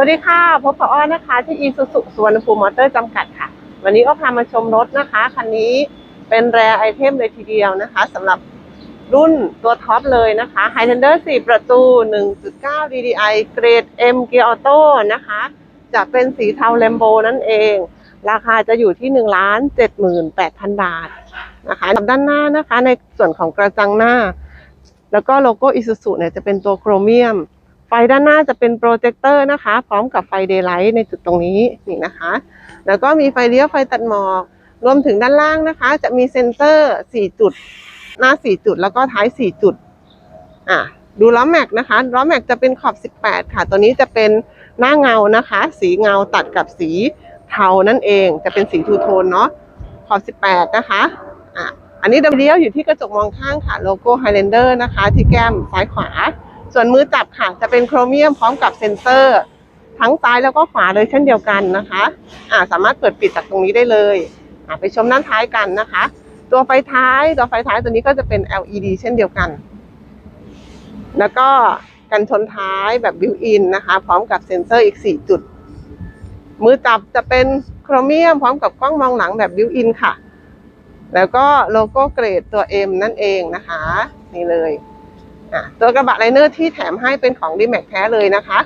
วัสดีค่ะ พบกับอ้อนะคะ ที่อีซูซุสวรรณภูมิมอเตอร์จำกัดค่ะ วันนี้ก็พามาชมรถนะคะ คันนี้เป็นแรไอเทมเลยทีเดียวนะคะสำหรับรุ่นตัวท็อปเลยนะคะ Highlander 4 ประตู 1.9 DDI เกรด M Gear Auto นะคะ จะเป็นสีเทาแลมโบนั่นเอง ราคาจะอยู่ที่ 1 7 8 0 0 0 บาทนะคะด้านหน้านะคะในส่วนของกระจังหน้า แล้วก็โลโก้ Isuzu เนี่ยจะเป็นตัวโครเมียม ไฟด้านหน้าจะเป็นโปรเจคเตอร์นะคะ พร้อมกับไฟเดย์ไลท์ในจุดตรงนี้นี่นะคะ แล้วก็มีไฟเลี้ยวไฟตัดหมอกรวมถึงด้านล่างนะคะ จะมีเซ็นเซอร์ 4 จุด หน้า 4 จุด แล้วก็ท้าย 4 จุดอะดูล้อแม็กนะคะล้อแม็กจะเป็นขอบ 18 ค่ะ ตัวนี้จะเป็นหน้าเงานะคะ สีเงาตัดกับสีเทานั่นเองจะเป็นสีทูโทนเนาะขอบ 18 นะคะอะอันนี้ดับเลี้ยวอยู่ที่กระจกมองข้างค่ะโลโก้ Highlander นะคะ ที่แก้มซ้ายขวา ส่วนมือจับค่ะ จะเป็นโครเมียมพร้อมกับเซ็นเซอร์ ทั้งซ้ายแล้วก็ขวาเลยเช่นเดียวกันนะคะอ่าสามารถเปิดปิดจากตรงนี้ได้เลยอ่าไปชมด้านท้ายกันนะคะ ตัวไฟท้ายตัวไฟท้ายตัวนี้ก็จะเป็น LED เช่นเดียวกัน แล้วก็กันชนท้ายแบบบิวอินนะคะ พร้อมกับเซ็นเซอร์อีก 4 จุด มือจับจะเป็นโครเมียมพร้อมกับกล้องมองหลังแบบบิวอินค่ะ แล้วก็โลโก้เกรดตัว M นั่นเองนะคะ นี่เลย ตัวกระบะไลเนอร์ที่แถมให้เป็นของดีแม็กแท้เลยนะคะ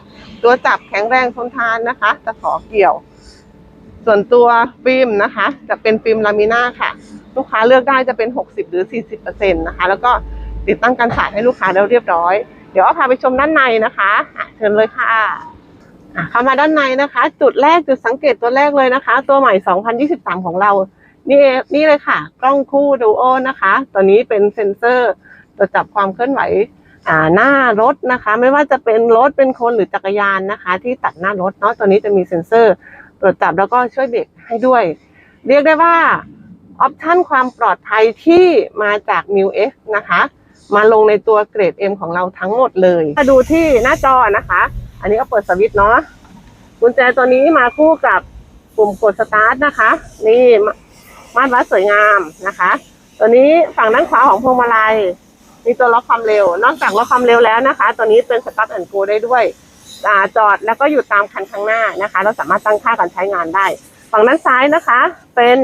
ตัวจับแข็งแรงทนทานนะคะจะขอเกี่ยว ส่วนตัวฟิล์มนะคะ จะเป็นฟิล์มลามิน่าค่ะ ลูกค้าเลือกได้จะเป็น 60 หรือ 40%นะคะ แล้วก็ติดตั้งกันสาดให้ลูกค้าแล้วเรียบร้อย เดี๋ยวพาไปชมด้านในนะคะะเชิญเลยค่ะอะเข้ามาด้านในนะคะ จุดแรกจุดสังเกตตัวแรกเลยนะคะ ตัวใหม่ 2023 ของเรา นี่นี่เลยค่ะ กล้องคู่ดูโอนะคะ ตัวนี้เป็นเซ็นเซอร์ ตัวจับความเคลื่อนไหวหน้ารถนะคะ ไม่ว่าจะเป็นรถเป็นคนหรือจักรยานนะคะ ที่ตัดหน้ารถเนาะตัวนี้จะมีเซ็นเซอร์ตรวจจับแล้วก็ช่วยเบรกให้ด้วย เรียกได้ว่าออปชันความปลอดภัยที่มาจาก m i u X นะคะ มาลงในตัวเกรด M ของเราทั้งหมดเลยมาดูที่หน้าจอนะคะ อันนี้ก็เปิดสวิตช์เนาะกุญแจตัวนี้มาคู่กับปุ่มกดสตาร์ทนะคะ นี่มาตรวัดสวยงามนะคะ ตัวนี้ฝั่งด้านขวาของพวงมาลัย มีตัวล็อกความเร็ว นอกจากล็อกความเร็วแล้วนะคะ ตัวนี้เป็นสตาร์ทแอนด์โกได้ด้วยอจอดแล้วก็หยุดตามคันข้างหน้านะคะ เราสามารถตั้งค่าการใช้งานได้ ฝั่งด้านซ้ายนะคะ เป็น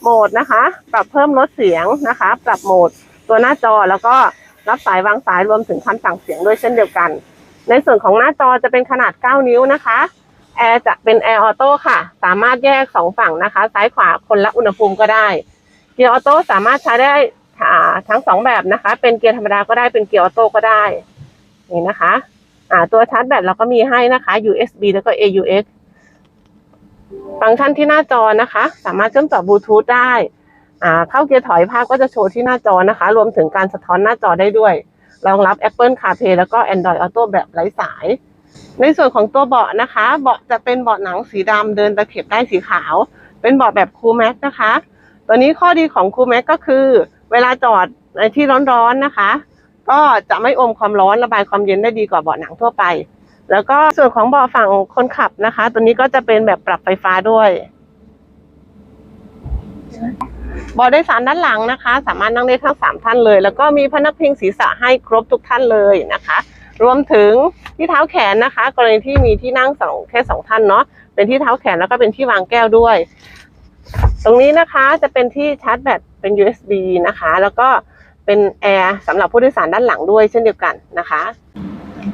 โหมดนะคะ ปรับเพิ่มลดเสียงนะคะ ปรับโหมดตัวหน้าจอแล้วก็รับสายวางสายรวมถึงคำสั่งเสียงด้วยเช่นเดียวกัน ในส่วนของหน้าจอจะเป็นขนาด 9 นิ้วนะคะแอร์จะเป็นแอร์ออโต้ค่ะ สามารถแยกสองฝั่งนะคะ ซ้ายขวาคนละอุณหภูมิก็ได้ เกียร์ออโต้สามารถใช้ได้ ทั้งสองแบบนะคะ เป็นเกียร์ธรรมดาก็ได้เป็นเกียร์ออโต้ก็ได้ นี่นะคะอ่าตัวชาร์จแบตเราก็มีให้นะคะ USB แล้วก็ AUX ฟังก์ชันที่หน้าจอนะคะ สามารถเชื่อมต่อบลูทูธได้อ่าเข้าเกียร์ถอยภาพก็จะโชว์ที่หน้าจอนะคะ รวมถึงการสะท้อนหน้าจอได้ด้วย รองรับ Apple CarPlay แล้วก็ Android Auto แบบไร้สาย ในส่วนของตัวเบาะนะคะ เบาะจะเป็นเบาะหนังสีดำเดินตะเข็บได้สีขาว เป็นเบาะแบบคูลแม็กนะคะ ตัวนี้ข้อดีของคูลแม็กก็คือ เวลาจอดในที่ร้อนๆนะคะ ก็จะไม่อมความร้อนระบายความเย็นได้ดีกว่าเบาะหนังทั่วไป แล้วก็ส่วนของเบาะฝั่งคนขับนะคะ ตัวนี้ก็จะเป็นแบบปรับไฟฟ้าด้วยเบาะโดยสารด้านหลังนะคะ สามารถนั่งได้ทั้งสามท่านเลย แล้วก็มีพนักพิงศีรษะให้ครบทุกท่านเลยนะคะ รวมถึงที่เท้าแขนนะคะ กรณีที่มีที่นั่งสองแค่สองท่านเนาะเป็นที่เท้าแขนแล้วก็เป็นที่วางแก้วด้วย ตรงนี้นะคะจะเป็นที่ชาร์จแบตเป็น USB นะคะ แล้วก็เป็นแอร์สำหรับผู้โดยสารด้านหลังด้วยเช่นเดียวกันนะคะ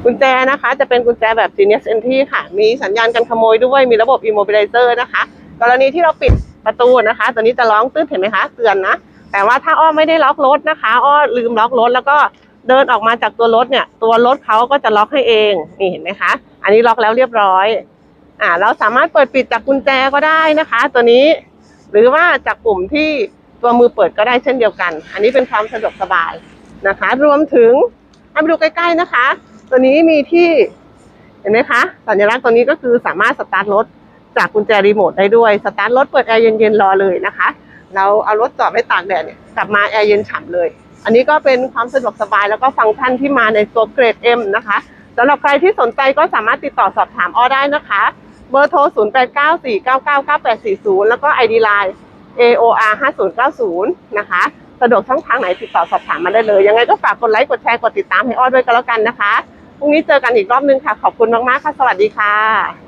กุญแจนะคะจะเป็นกุญแจแบบ Genius Entry ค่ะ มีสัญญาณการขโมยด้วย มีระบบ Immobilizer นะคะ กรณีที่เราปิดประตูนะคะ ตัวนี้จะร้องตื้นเห็นไหมคะเตือนนะ แต่ว่าถ้าอ้อไม่ได้ล็อกรถนะคะ อ้อลืมล็อกรถแล้วก็เดินออกมาจากตัวรถเนี่ย ตัวรถเขาก็จะล็อกให้เอง นี่เห็นไหมคะ อันนี้ล็อกแล้วเรียบร้อย อ่า เราสามารถเปิดปิดจากกุญแจก็ได้นะคะ ตัวนี้ หรือว่าจากปุ่มที่ตัวมือเปิดก็ได้เช่นเดียวกัน อันนี้เป็นความสะดวกสบายนะคะ รวมถึงให้ไปดูใกล้ๆนะคะ ตัวนี้มีที่เห็นไหมคะ สัญลักษณ์ตัวนี้ก็คือสามารถสตาร์ทรถจากกุญแจรีโมทได้ด้วย สตาร์ทรถเปิดแอร์เย็นๆรอเลยนะคะ เราเอารถจอดไว้ตากแดดเนี่ยกลับมาแอร์เย็นฉ่ำเลย อันนี้ก็เป็นความสะดวกสบายแล้วก็ฟังก์ชันที่มาในตัวเกรด M นะคะสำหรับใครที่สนใจก็สามารถติดต่อสอบถามอ้อได้นะคะ เบอร์โทร 0894999840 แล้วก็ ID Line AOR 5090 นะคะ สะดวกช่องทางไหนติดต่อสอบถามมาได้เลย ยังไงก็ฝากกดไลค์กดแชร์กดติดตามให้อ้อด้วยก็แล้วกันนะคะ พรุ่งนี้เจอกันอีกรอบนึงค่ะ ขอบคุณมากๆค่ะ สวัสดีค่ะ